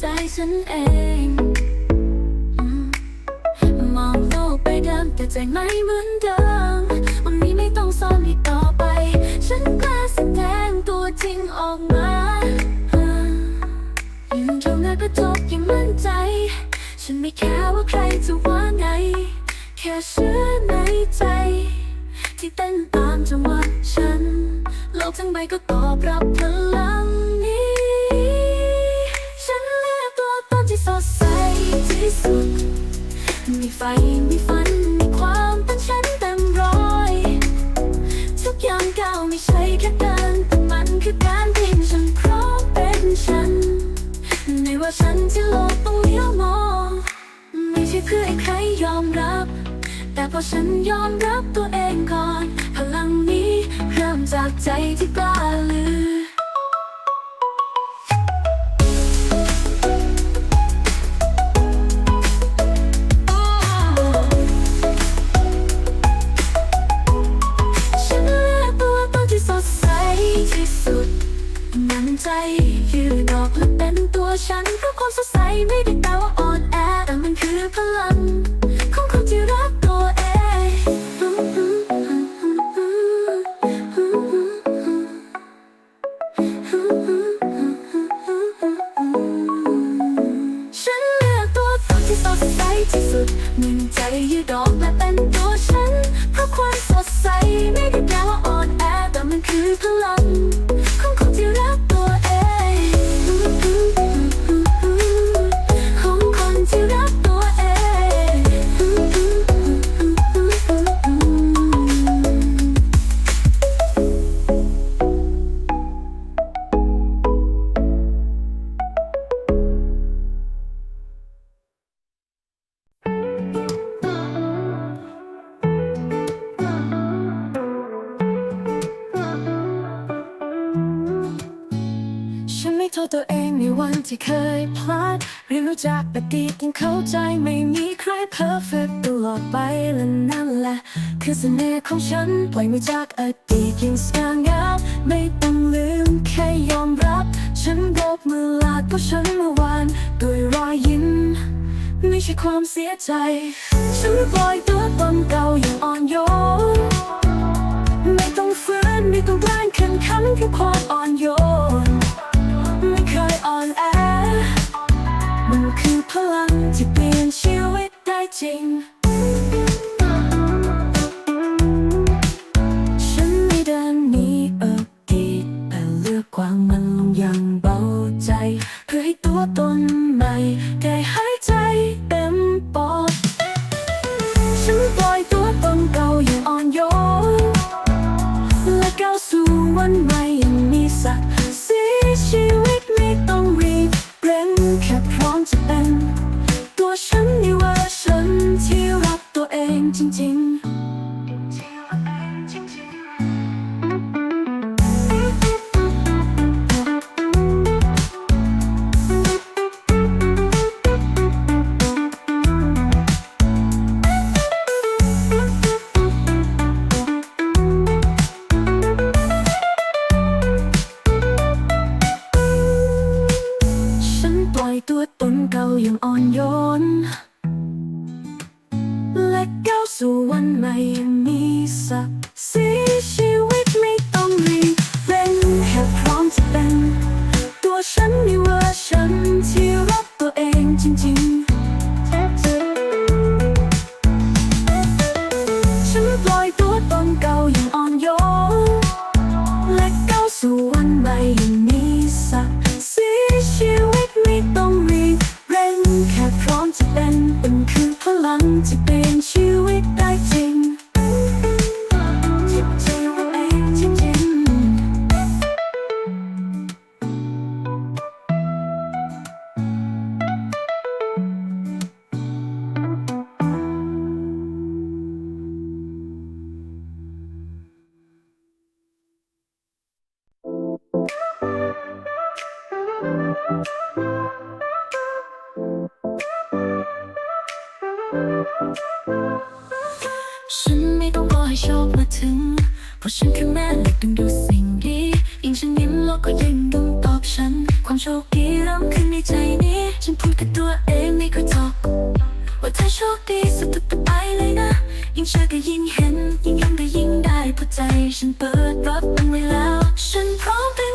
ใจฉันเอง มองโลกไปเดิมแต่ใจไม่เหมือนเดิม วันนี้ไม่ต้องซ่อนอีกต่อไป ฉันกล้าแสดงตัวจริงออกมาอ่ายืนตรงหน้ากระจกยังมั่นใจ ฉันไม่แค่ว่าใครจะว่าไง แค่เชื่อในใจ ที่เต้นตามจังหวะฉัน โลกทั้งใบก็ตอบรับพลัง มีฝันมีความเป็นฉันเต็มร้อย ทุกอย่างก้าวไม่ใช่แค่เดินแต่มันคือการที่ฉันพร้อมเป็นฉันในว่าฉันที่โลกต้องเลี้ยวมอง ไม่ใช่เพื่อให้ใครยอมรับ แต่พอฉันยอมรับตัวเองก่อน พลังนี้เริ่มจากใจที่กล้าลือ มั่นใฉันปล่อยมือจากอดีตยังสง่างามไม่ต้องลืมแค่ยอมรับ ฉันโบกมือลาก็ฉันเมื่อวานด้วยรอยยิ้ม ไม่ใช่ความเสียใจ ฉันปล่อยตัวตนเก่าอย่างอ่อนโยน ไม่ต้องฝืนไม่ต้องแกล้งข่งขันแค่ความอ่อนโยน ไม่เคยอ่อนแอ มันคือพลังที่เปลี่ยนชีวิตได้จริง ชีวิตไม่ต้องรีบเร่งแค่พร้อมจะเป็น เพราะฉันคือแม่เด็กต้องดูสิ่งดียิ่งฉันยิ้มแล้วก็ยิ่งต้องตอบฉัน ความโชคดีเริ่มขึ้นในใจนี้ ฉันพูดกับตัวเองไม่กระทบว่าเธอโชคดีสุดตัวไปเลยนะ ยิ่งเชื่อก็ยิ่งเห็น ยิ่งยอมก็ยิ่งได้เพรใจ ฉันเปิดรับมันไว้แล้ว ฉันพร้อมไป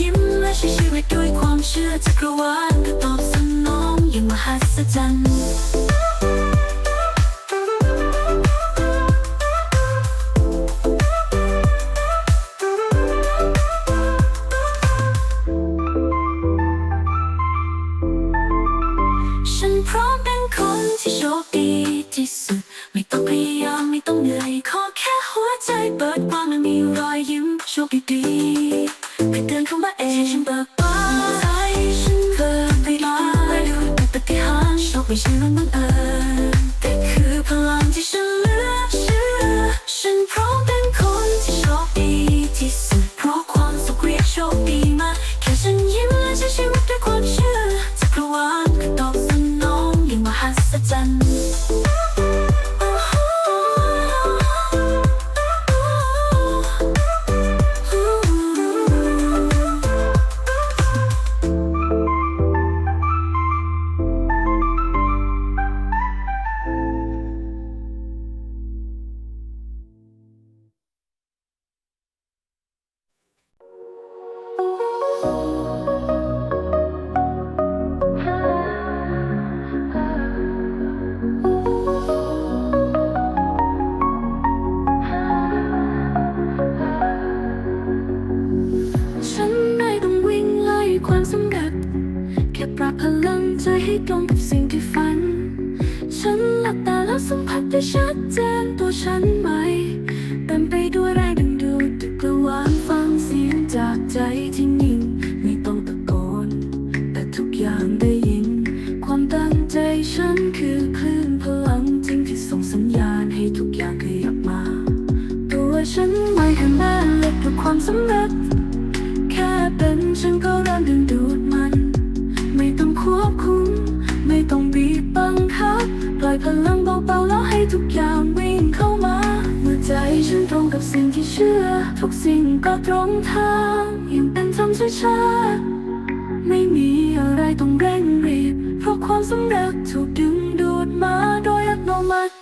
ยิ้มและใช้ชีวิตด้วยความเชื่อจักรวาลก็ตอบสนองอย่างมหัศจรรย์ รงทางยังเป็นธรรมช้าๆไม่มีอะไรต้องเร่งรีบ เพราะความสำเร็จถูกดึงดูดมาโดยอัตโนมัติ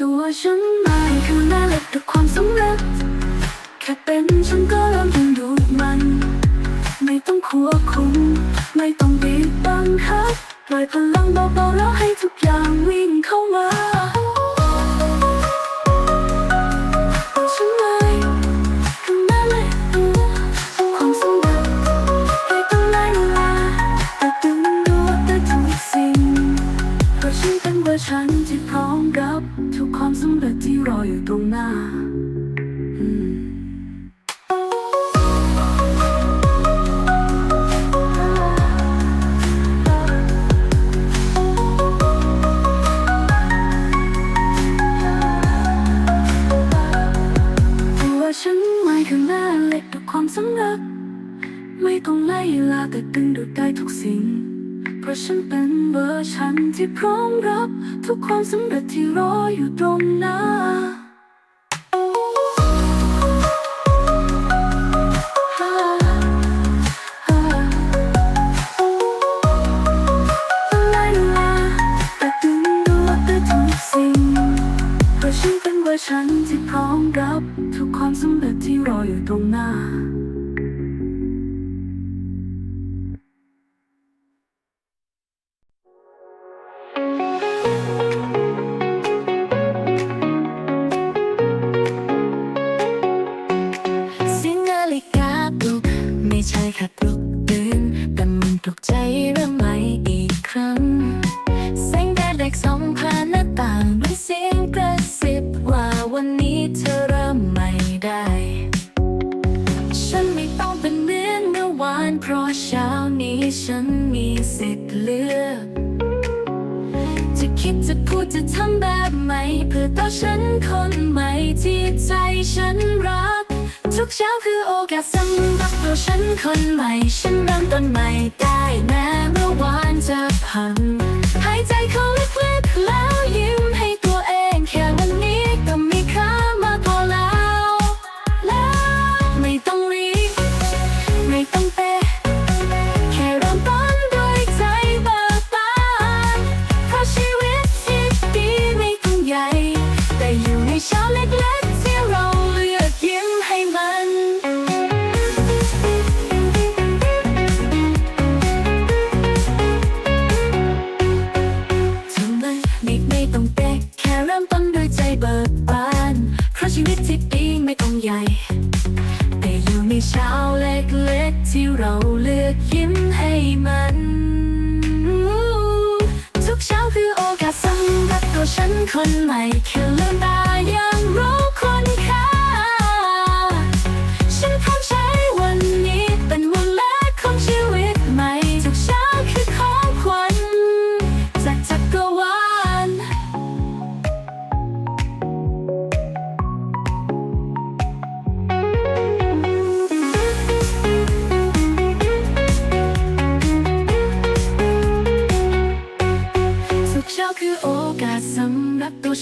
ตัวฉันมาคือแม่เหล็กกักความสำเร็จ แค่เป็นฉันก็เริ่มดึงดูดมัน ไม่ต้องควบคุม ไม่ต้องบีบบังคับปล่อยพลังเบาๆแล้วให คัญที่พร้อมรับ ทุกความสำเร็จที่รออยู่ตรงหน้า ลือ จะคิดจะพูดจะทำแบบใหม่เพื่อต่อฉันคนใหม่ที่ใจฉันรัก ทุกเช้าคือโอกาสสำหรับตัวฉันคนใหม่ ฉันเริ่มต้นใหม่ได้แม้เมื่อวานจะพัง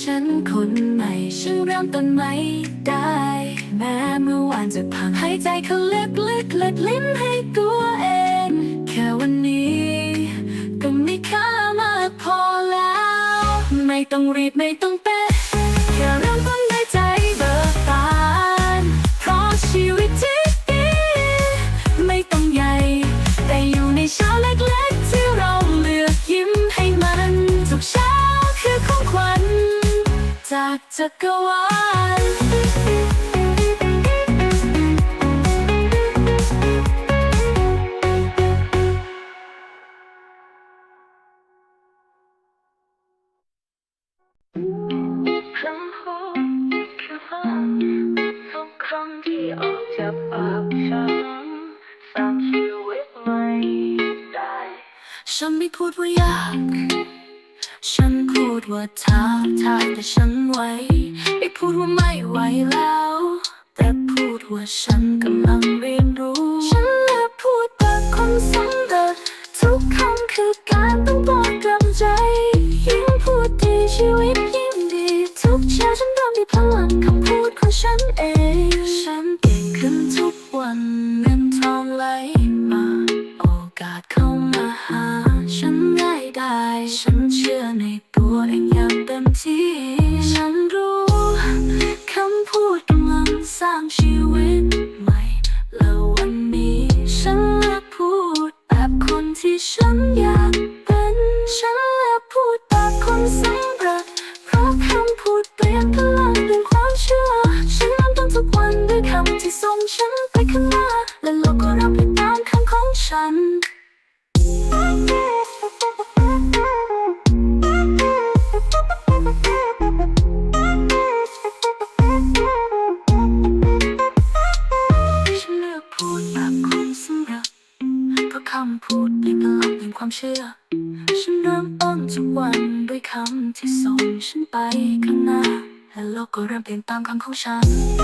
ฉันคนใหม่ ฉันเริ่มต้นใหม่ได้ แม้เมื่อวานจะพังหายใจเขาเล็กเล็กเล็ดลิ้มให้ตัวเอง แค่วันนี้ ก็มีค่ามากพอแล้ว ไม่ต้องรีบไม่ต้องเป็น จักรวาลคงหกครั้งห้าครั้งที่ออกจากปกฉันสร้างชีวิตใหม่ได้ฉันไม่พูดว่าอยาก ดว่าท้าทายแต่ฉันไหวไม่พูดว่าไม่ไหวแล้ว แต่พูดว่าฉันกำลังเรียนรู้ 声音。唱。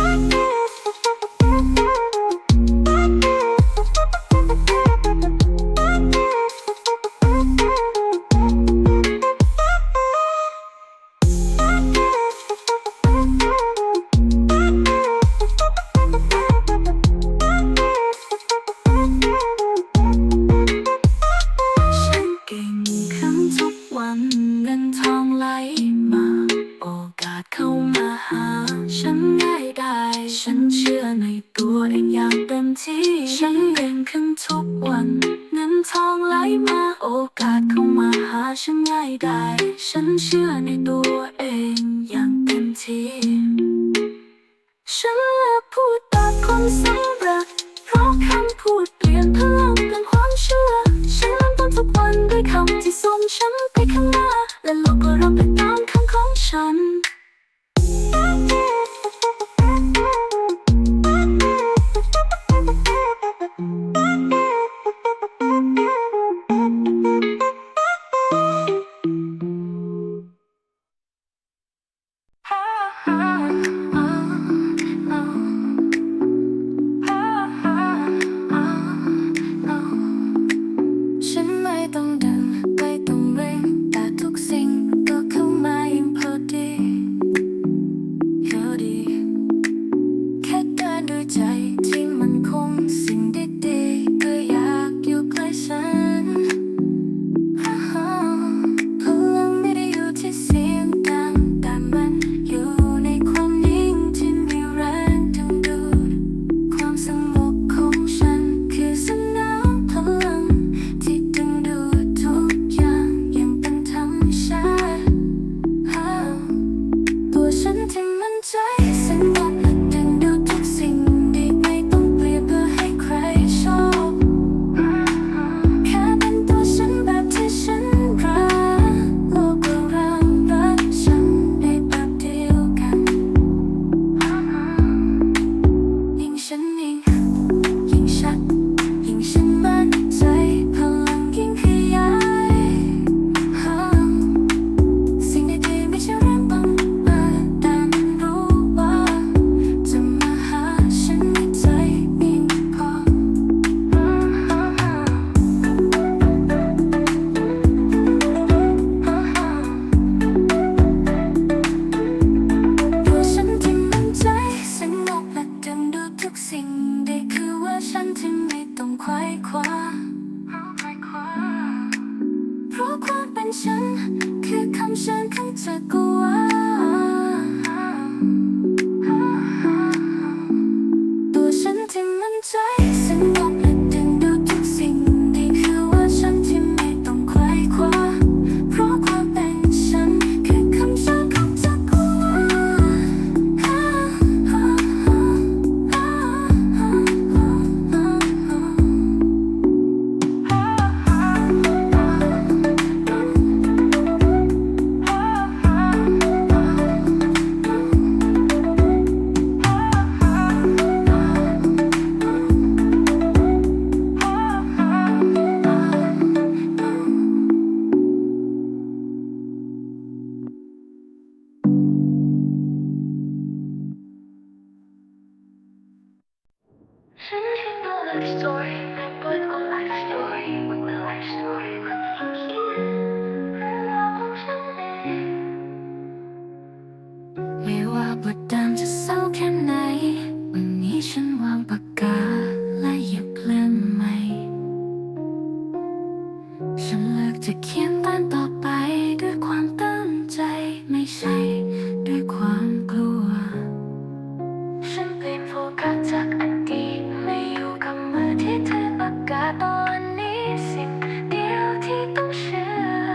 ตอนนี้สิ่งเดียวที่ต้องเชื่อ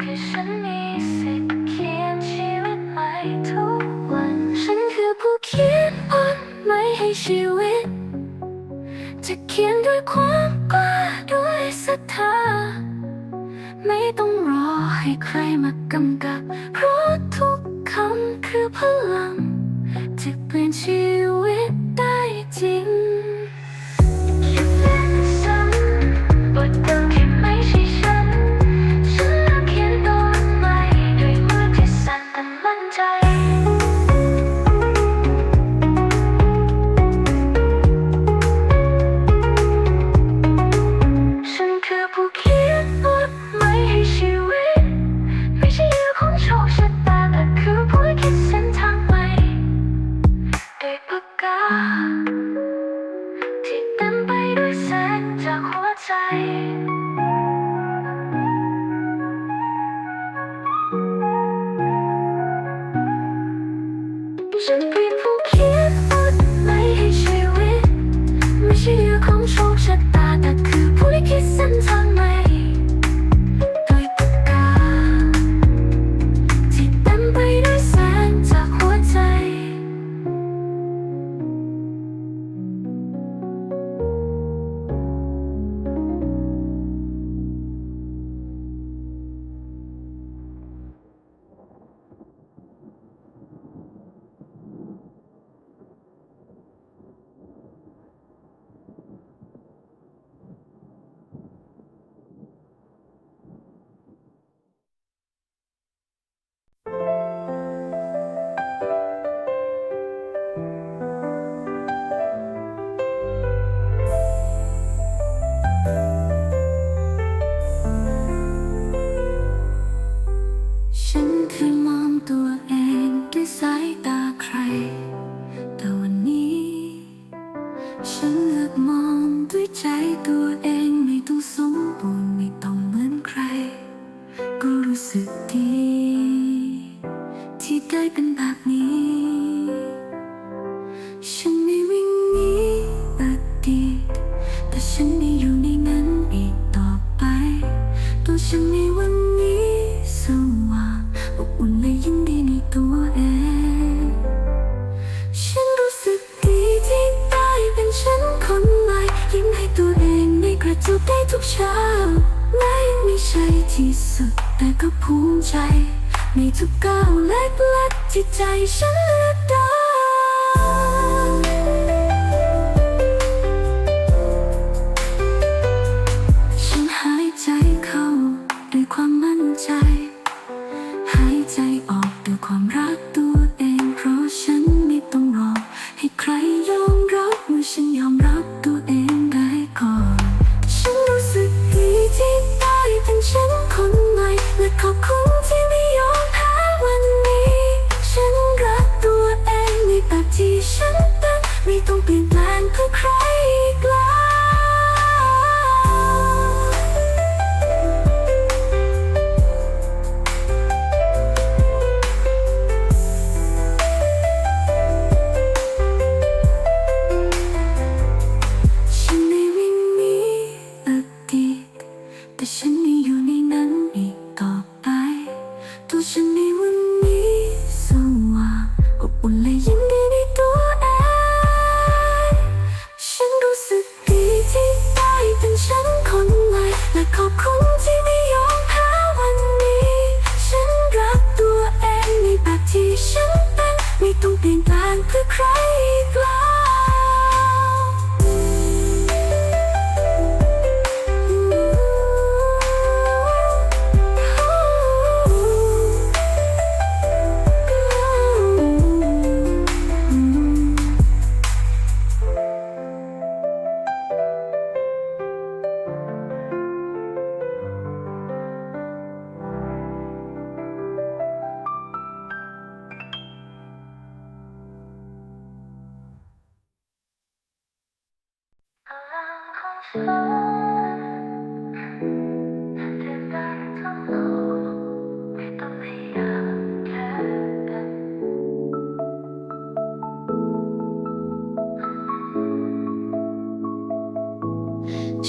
คือฉันมีสิทธิ์เขียนชีวิตใหม่ทุกวัน ฉันคือผู้เขียนบทใหม่ให้ชีวิต จะเขียนด้วยความกล้าด้วยศรัทธา ไม่ต้องรอให้ใครมากำกับ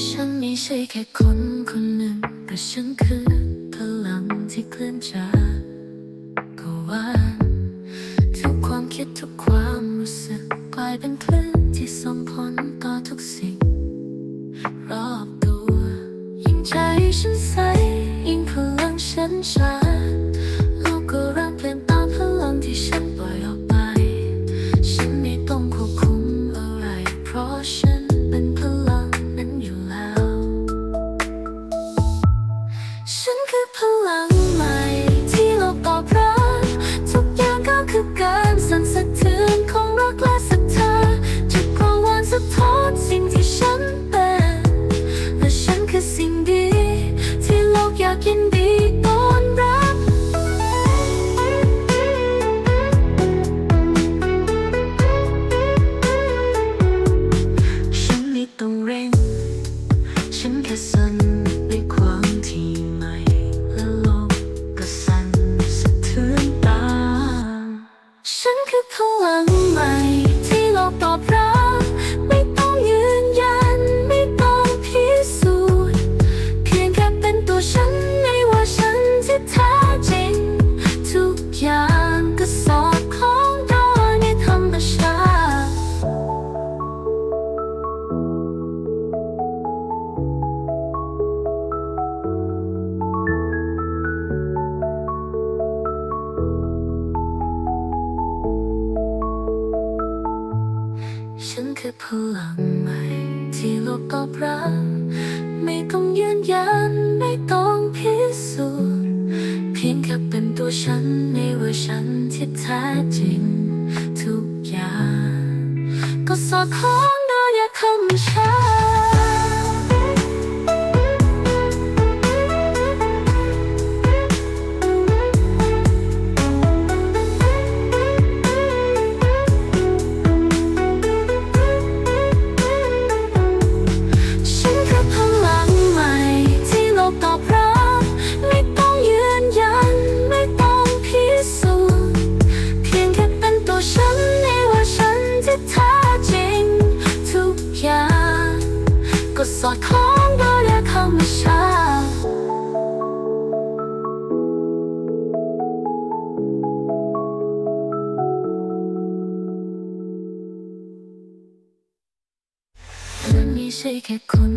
ฉันไม่ใช่แค่คนคนหนึ่ง แต่ฉันคือพลังที่เคลื่อนจากก็ว่าทุกความคิดทุกความรู้สึกกลายเป็นคลื่นที่ส่งผลต่อทุกสิ่ง รอบตัว ยิ่งใจฉันใส ยิ่งพลังฉันใช้ akin be ฉันคือพลังใหม่ ที่โลกตอบรับไม่ต้องยืนยัน ไม่ต้องพิสูจน์เพียงแค่เป็นตัวฉันในเว่าฉันที่แท้จริง ทุกอย่าง ก็สอดคล้อง มชาไม่ใช่แค่คน